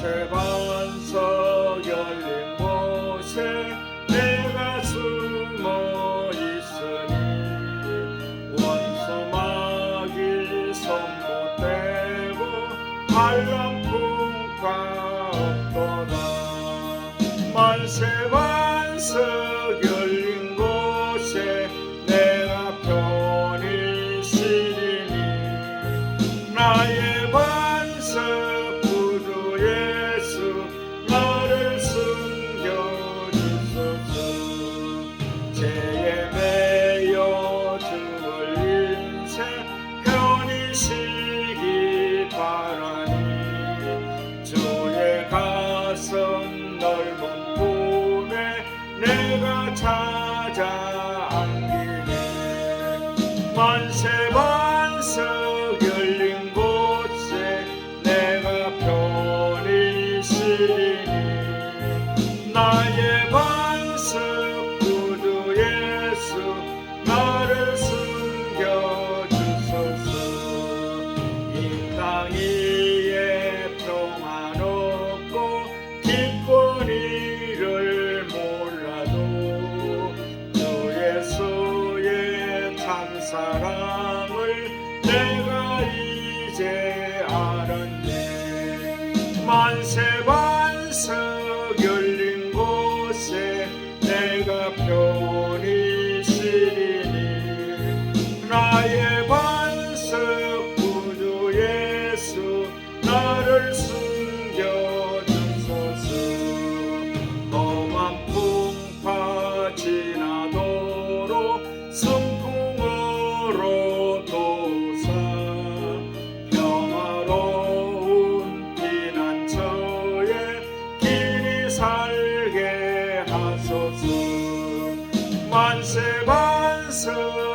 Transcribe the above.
채방에서 열린 곳에 내가 숨어 있으니 원수 마귀 손못대고 반란 풍파 없도다. 만세 만세 열린 곳에 내가 편히 쉬리니 나의 편히 쉬기 바라니 주의 가슴 넓은 품에 내가 찾아 안기네 만세 반석 열린 곳에 내가 쉬리니 나의 반석 사랑을 내가 이제 알았네. 만세 반석 열린 곳에 내가 편히 쉬리니. 나의 반석 구주 예수 나를 숨 살게 하소서. 만세 반석